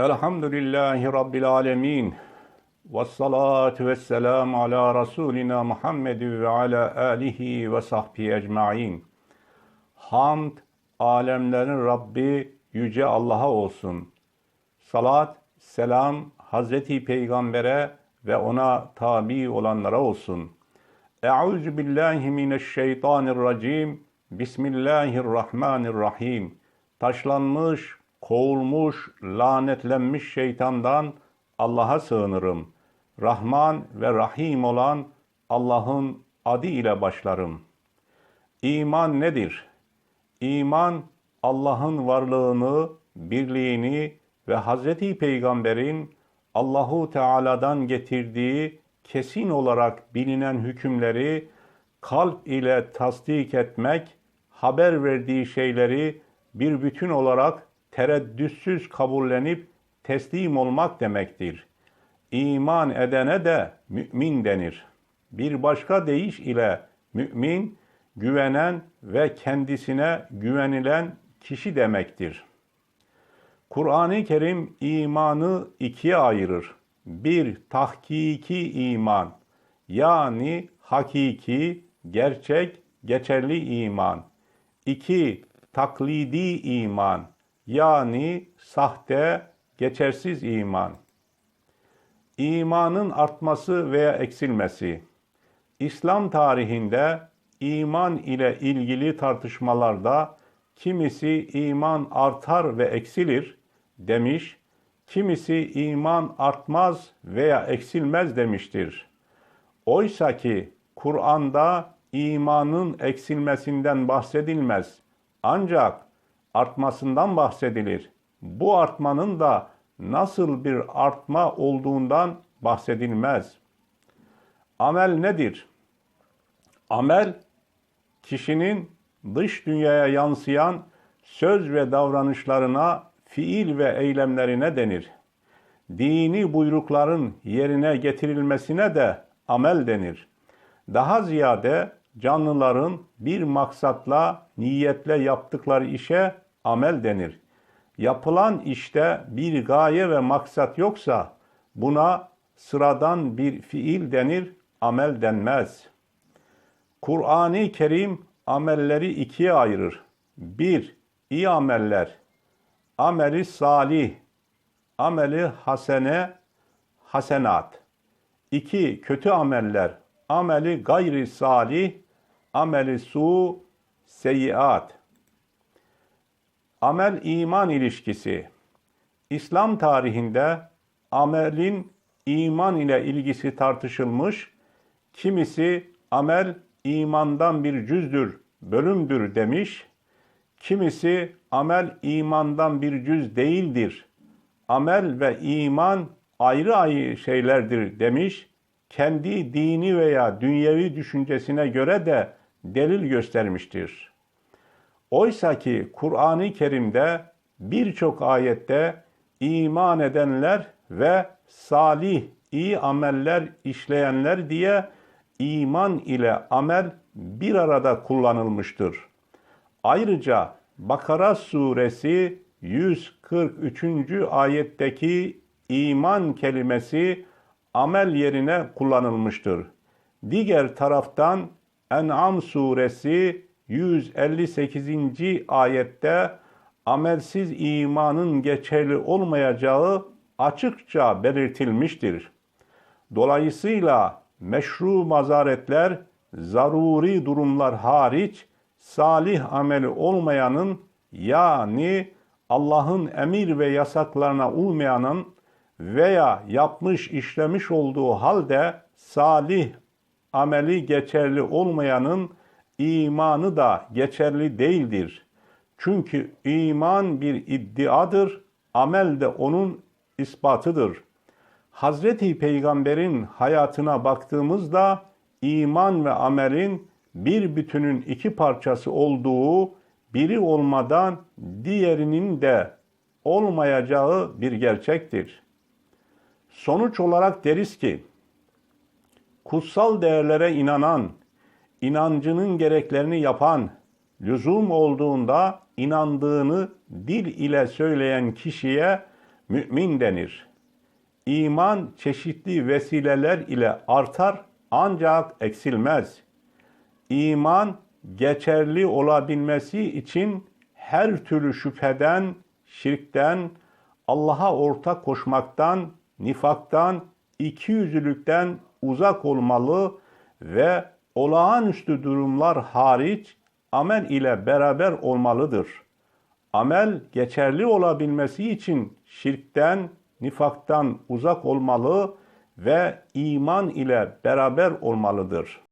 Elhamdülillahi Rabbil alemin. Ve salatu ve selamu ala Resulina Muhammed ve ala alihi ve sahbihi ecma'in. Hamd, alemlerin Rabbi Yüce Allah'a olsun. Salat, selam Hazreti Peygamber'e ve ona tabi olanlara olsun. Euzu billahi mineşşeytanirracim. Bismillahirrahmanirrahim. Taşlanmış, kovulmuş, lanetlenmiş şeytandan Allah'a sığınırım. Rahman ve Rahim olan Allah'ın adı ile başlarım. İman nedir? İman Allah'ın varlığını, birliğini ve Hazreti Peygamber'in Allahu Teala'dan getirdiği kesin olarak bilinen hükümleri kalp ile tasdik etmek, haber verdiği şeyleri bir bütün olarak tereddütsüz kabullenip teslim olmak demektir. İman edene de mümin denir. Bir başka deyiş ile mümin, güvenen ve kendisine güvenilen kişi demektir. Kur'an-ı Kerim imanı ikiye ayırır. Bir, tahkiki iman, yani hakiki, gerçek, geçerli iman. İki, taklidi iman, yani sahte, geçersiz iman. İmanın artması veya eksilmesi. İslam tarihinde iman ile ilgili tartışmalarda kimisi iman artar ve eksilir demiş, kimisi iman artmaz veya eksilmez demiştir. Oysa ki Kur'an'da imanın eksilmesinden bahsedilmez. Ancak artmasından bahsedilir. Bu artmanın da nasıl bir artma olduğundan bahsedilmez. Amel nedir? Amel kişinin dış dünyaya yansıyan söz ve davranışlarına, fiil ve eylemlerine denir. Dini buyrukların yerine getirilmesine de amel denir. Daha ziyade canlıların bir maksatla, niyetle yaptıkları işe amel denir. Yapılan işte bir gaye ve maksat yoksa buna sıradan bir fiil denir, amel denmez. Kur'an-ı Kerim amelleri ikiye ayırır. Bir, iyi ameller, ameli salih, ameli hasene, hasenat. İki, kötü ameller, ameli gayri salih, ameli su, seyyiat. Amel iman ilişkisi. İslam tarihinde amelin iman ile ilgisi tartışılmış, kimisi amel imandan bir cüzdür, bölümdür demiş, kimisi amel imandan bir cüz değildir, amel ve iman ayrı ayrı şeylerdir demiş, kendi dini veya dünyevi düşüncesine göre de delil göstermiştir. Oysa ki Kur'an-ı Kerim'de birçok ayette iman edenler ve salih, iyi ameller işleyenler diye iman ile amel bir arada kullanılmıştır. Ayrıca Bakara suresi 143. ayetteki iman kelimesi amel yerine kullanılmıştır. Diğer taraftan En'am suresi 158. ayette amelsiz imanın geçerli olmayacağı açıkça belirtilmiştir. Dolayısıyla meşru mazaretler, zaruri durumlar hariç salih ameli olmayanın yani Allah'ın emir ve yasaklarına uymayanın veya yapmış işlemiş olduğu halde salih ameli geçerli olmayanın imanı da geçerli değildir. Çünkü iman bir iddiadır, amel de onun ispatıdır. Hazreti Peygamber'in hayatına baktığımızda iman ve amelin bir bütünün iki parçası olduğu, biri olmadan diğerinin de olmayacağı bir gerçektir. Sonuç olarak deriz ki, kutsal değerlere inanan, inancının gereklerini yapan, lüzum olduğunda inandığını dil ile söyleyen kişiye mümin denir. İman çeşitli vesileler ile artar ancak eksilmez. İman geçerli olabilmesi için her türlü şüpheden, şirkten, Allah'a ortak koşmaktan, nifaktan, ikiyüzlülükten uzak olmalı ve olağanüstü durumlar hariç amel ile beraber olmalıdır. Amel geçerli olabilmesi için şirkten, nifaktan uzak olmalı ve iman ile beraber olmalıdır.